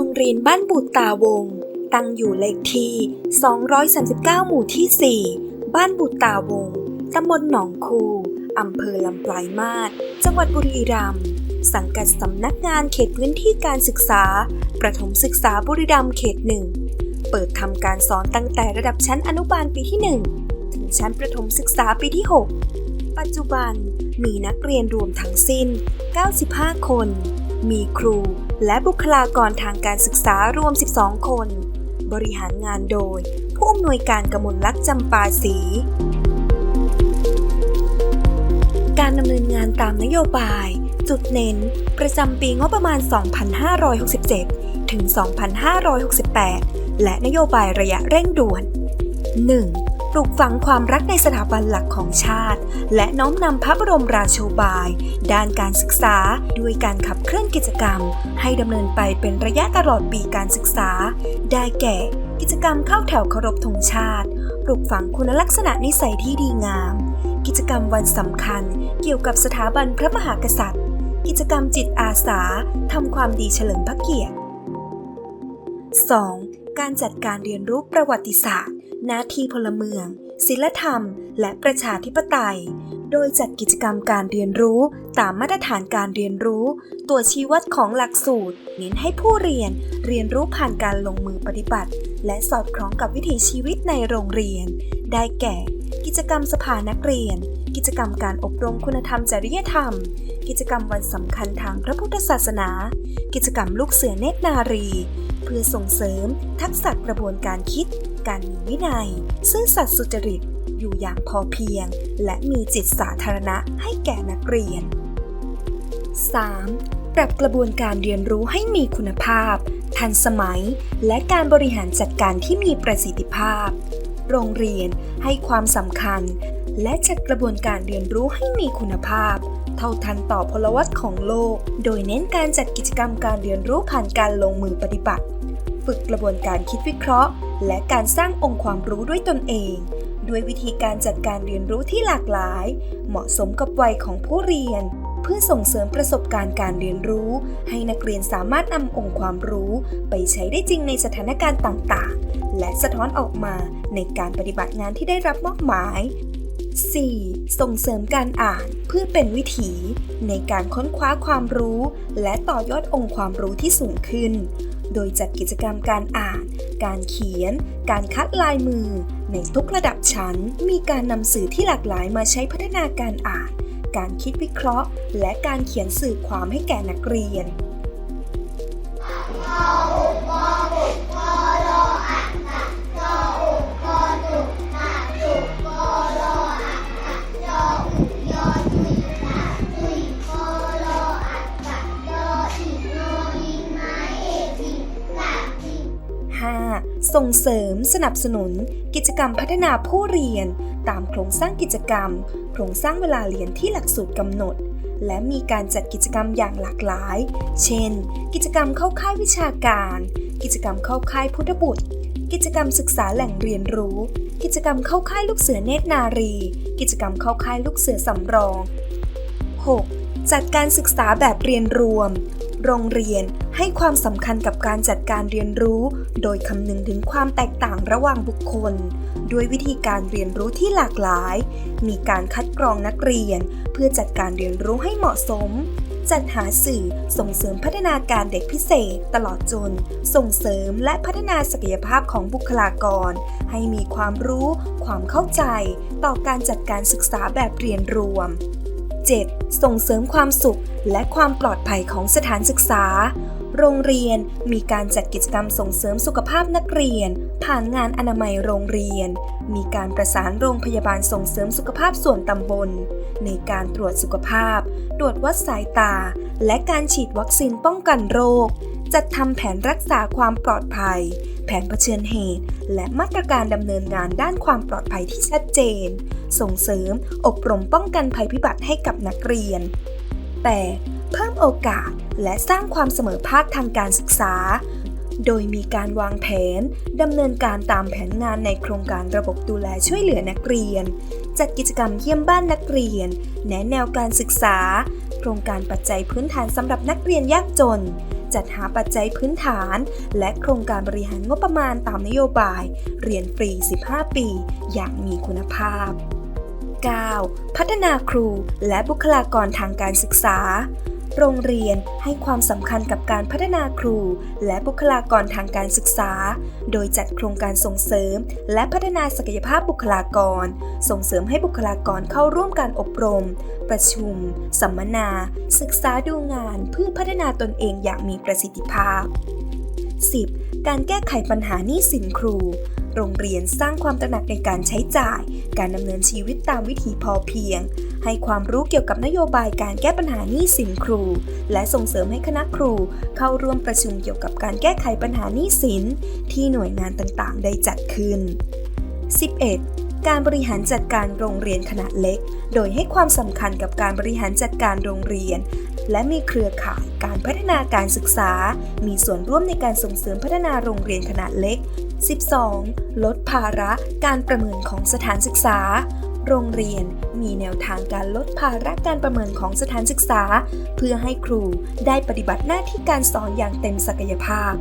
รงเรียนบ้านบุตรตาวง ตั้งอยู่เลขที่ 239 หมู่ที่ 4 บ้านบุตรตาวง ตำบลหนองคูอำเภอลำปลายมาศจังหวัดบุรีรัมย์ สังกัดสำนักงานเขตพื้นที่การศึกษา ประถมศึกษาบุรีรัมย์เขตหนึ่ง เปิดทำการสอนตั้งแต่ระดับชั้นอนุบาลปีที่ 1 ถึงชั้นประถมศึกษาปีที่ 6 ปัจจุบันมีนักเรียนรวมทั้งสิ้น 95 คน มีครูและบุคลากรทางการศึกษารวม 12 คน บริหารงานโดย ผู้อำนวยการกมลลักษ์จำปาศรีการดำเนินงานตามนโยบาย จุดเน้น ประจำปีงบประมาณ 2567 ถึง 2568 และนโยบายระยะเร่งด่วน 1. ปลูกฝังความรักในสถาบันหลักของชาติ และน้อมนำพระบรมราโชบาย ด้านการศึกษาด้วยการขับเคลื่อนกิจกรรม ให้ดำเนินไปเป็นระยะตลอดปีการศึกษา ได้แก่ กิจกรรมเข้าแถวเคารพธงชาติ ปลูกฝังคุณลักษณะนิสัยที่ดีงาม กิจกรรมวันสำคัญ เกี่ยวกับสถาบันพระมหากษัตริย์ กิจกรรมจิตอาสาทำความดีเฉลิมพระเกียรติ 2. การจัดการเรียนรู้ประวัติศาสตร์ หน้าที่พลเมือง ศิลธรรม และประชาธิปไตย โดยจัดกิจกรรมการเรียนรู้ตามมาตรฐานการเรียนรู้ ตัวชี้วัดของหลักสูตร เน้นให้ผู้เรียนเรียนรู้ผ่านการลงมือปฏิบัติ และสอดคล้องกับวิถีชีวิตในโรงเรียน ได้แก่ กิจกรรมสภานักเรียน กิจกรรมการอบรมคุณธรรมจริยธรรม กิจกรรมวันสำคัญทางพระพุทธศาสนา กิจกรรมลูกเสือเนตรนารี เพื่อส่งเสริมทักษะกระบวนการคิด การมีวินัย ซื่อสัตย์สุจริต อยู่อย่างพอเพียง และมีจิตสาธารณะให้แก่นักเรียน 3. ปรับกระบวนการเรียนรู้ให้มีคุณภาพ ทันสมัย และการบริหารจัดการที่มีประสิทธิภาพ โรงเรียนให้ความสำคัญ และจัดกระบวนการเรียนรู้ให้มีคุณภาพ เท่าทันต่อพลวัตของโลก โดยเน้นการจัดกิจกรรมการเรียนรู้ผ่านการลงมือปฏิบัติ ฝึกกระบวนการคิดวิเคราะห์ และการสร้างองค์ความรู้ด้วยตนเอง ด้วยวิธีการจัดการเรียนรู้ที่หลากหลาย เหมาะสมกับวัยของผู้เรียน เพื่อส่งเสริมประสบการณ์การเรียนรู้ ให้นักเรียนสามารถนำองค์ความรู้ไปใช้ได้จริงในสถานการณ์ต่างๆ และสะท้อนออกมาในการปฏิบัติงานที่ได้รับมอบหมาย 4. ส่งเสริมการอ่านเพื่อเป็นวิถี ในการค้นคว้าความรู้ และต่อยอดองค์ความรู้ที่สูงขึ้น โดยจัดกิจกรรมการอ่าน การเขียน การคัดลายมือ ในทุกระดับชั้น มีการนำสื่อที่หลากหลายมาใช้พัฒนาการอ่าน การคิดวิเคราะห์ และการเขียนสื่อความให้แก่นักเรียน ส่งเสริมสนับสนุน กิจกรรมพัฒนาผู้เรียน ตามโครงสร้างกิจกรรม โครงสร้างเวลาเรียนที่หลักสูตรกำหนด และมีการจัดกิจกรรมอย่างหลากหลาย เช่น กิจกรรมเข้าค่ายวิชาการ กิจกรรมเข้าค่ายพุทธบุตร กิจกรรมศึกษาแหล่งเรียนรู้ กิจกรรมเข้าค่ายลูกเสือเนตรนารี กิจกรรมเข้าค่ายลูกเสือสำรอง 6. จัดการศึกษาแบบเรียนรวม โรงเรียนให้ความสำคัญกับการจัดการเรียนรู้ โดยคำนึงถึงความแตกต่างระหว่างบุคคล ด้วยวิธีการเรียนรู้ที่หลากหลาย มีการคัดกรองนักเรียน เพื่อจัดการเรียนรู้ให้เหมาะสม จัดหาสื่อส่งเสริมพัฒนาการเด็กพิเศษ ตลอดจน ส่งเสริมและพัฒนาศักยภาพของบุคลากร ให้มีความรู้ ความเข้าใจ ต่อการจัดการศึกษาแบบเรียนรวม 7. ส่งเสริมความสุขและความปลอดภัยของสถานศึกษา โรงเรียนมีการจัดกิจกรรมส่งเสริมสุขภาพนักเรียน ผ่านงานอนามัยโรงเรียน มีการประสานโรงพยาบาลส่งเสริมสุขภาพส่วนตำบล ในการตรวจสุขภาพ ตรวจวัดสายตา และการฉีดวัคซีนป้องกันโรค จัดทำแผนรักษาความปลอดภัย แผนเผชิญเหตุ และมาตรการดำเนินงานด้านความปลอดภัยที่ชัดเจน ส่งเสริมอบรมป้องกันภัยพิบัติให้กับนักเรียน 8. เพิ่มโอกาสและสร้างความเสมอภาคทางการศึกษา โดยมีการวางแผนดำเนินการตามแผนงานในโครงการระบบดูแลช่วยเหลือนักเรียน จัดกิจกรรมเยี่ยมบ้านนักเรียน แนะแนวการศึกษา โครงการปัจจัยพื้นฐานสำหรับนักเรียนยากจน จัดหาปัจจัยพื้นฐาน และโครงการบริหารงบประมาณตามนโยบาย เรียนฟรี 15 ปี อย่างมีคุณภาพ 9. พัฒนาครูและบุคลากรทางการศึกษา โรงเรียนให้ความสำคัญกับการพัฒนาครู และบุคลากรทางการศึกษา โดยจัดโครงการส่งเสริม และพัฒนาศักยภาพบุคลากร ส่งเสริมให้บุคลากรเข้าร่วมการอบรม ประชุม สัมมนา ศึกษาดูงานเพื่อพัฒนาตนเองอย่างมีประสิทธิภาพ 10. การแก้ไขปัญหาหนี้สินครู โรงเรียนสร้างความตระหนักในการใช้จ่าย การดำเนินชีวิตตามวิถีพอเพียง ให้ความรู้เกี่ยวกับนโยบายการแก้ปัญหาหนี้สินครู และส่งเสริมให้คณะครู เข้าร่วมประชุมเกี่ยวกับการแก้ไขปัญหาหนี้สิน ที่หน่วยงานต่างๆ ได้จัดขึ้น 11. การบริหารจัดการโรงเรียนขนาดเล็ก โดยให้ความสำคัญกับการบริหารจัดการโรงเรียน และมีเครือข่ายการพัฒนาการศึกษา มีส่วนร่วมในการส่งเสริมพัฒนาโรงเรียนขนาดเล็ก 12. ลดภาระการประเมินของสถานศึกษา โรงเรียนมีแนวทางการลดภาระการประเมินของสถานศึกษา เพื่อให้ครูได้ปฏิบัติหน้าที่การสอนอย่างเต็มศักยภาพ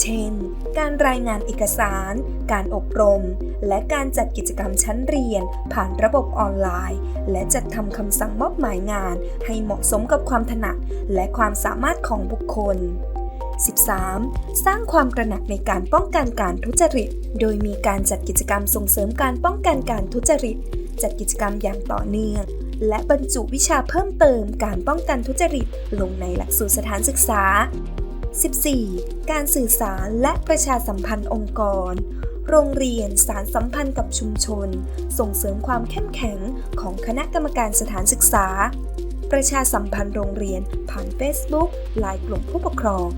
เช่น การรายงานเอกสาร การอบรม และการจัดกิจกรรมชั้นเรียน ผ่านระบบออนไลน์ และจัดทำคำสั่งมอบหมายงาน ให้เหมาะสมกับความถนัดและความสามารถของบุคคล 13. สร้างความตระหนักในการป้องกันการทุจริต โดยมีการจัดกิจกรรมส่งเสริมการป้องกันการทุจริต จัดกิจกรรมอย่างต่อเนื่อง และบรรจุวิชาเพิ่มเติมการป้องกันทุจริตลงในหลักสูตรสถานศึกษา 14. การสื่อสารและประชาสัมพันธ์องค์กร โรงเรียนสารสัมพันธ์กับชุมชน ส่งเสริมความเข้มแข็งของคณะกรรมการสถานศึกษา ประชาสัมพันธ์โรงเรียนผ่าน Facebook ไลน์กลุ่มผู้ปกครอง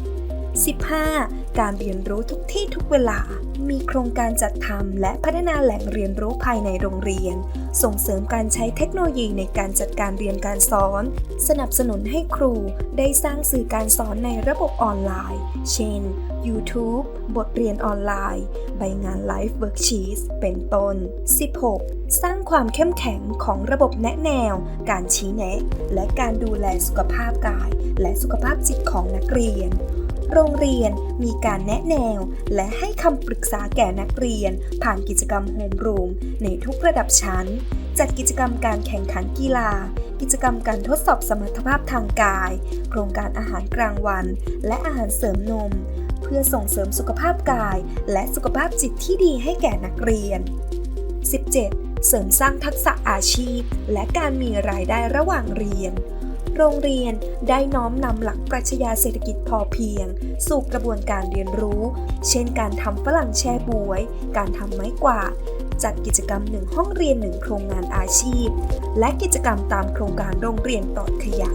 15. การเรียนรู้ทุกที่ทุกเวลา มีโครงการจัดทำและพัฒนาแหล่งเรียนรู้ภายในโรงเรียน ส่งเสริมการใช้เทคโนโลยีในการจัดการเรียนการสอน สนับสนุนให้ครูได้สร้างสื่อการสอนในระบบออนไลน์ เช่น YouTube บทเรียนออนไลน์ ใบงานไลฟ์เวิร์กชีสเป็นต้น 16. สร้างความเข้มแข็งของระบบแนะแนว การชี้แนะ และการดูแลสุขภาพกาย และสุขภาพจิตของนักเรียน โรงเรียนมีการแนะแนว และให้คำปรึกษาแก่นักเรียน ผ่านกิจกรรมโฮมรูมในทุกระดับชั้น จัดกิจกรรมการแข่งขันกีฬา กิจกรรมการทดสอบสมรรถภาพทางกาย โครงการอาหารกลางวัน และอาหารเสริมนม เพื่อส่งเสริมสุขภาพกาย และสุขภาพจิตที่ดีให้แก่นักเรียน 17. เสริมสร้างทักษะอาชีพ และการมีรายได้ระหว่างเรียน โรงเรียนได้น้อมนำหลักปรัชญาเศรษฐกิจพอเพียง สู่กระบวนการเรียนรู้ เช่นการทำฝรั่งแช่บวย การทำไม้กวาดจัดกิจกรรมหนึ่งห้องเรียนหนึ่งโครงงานอาชีพ และกิจกรรมตามโครงการโรงเรียนปลอดขยะ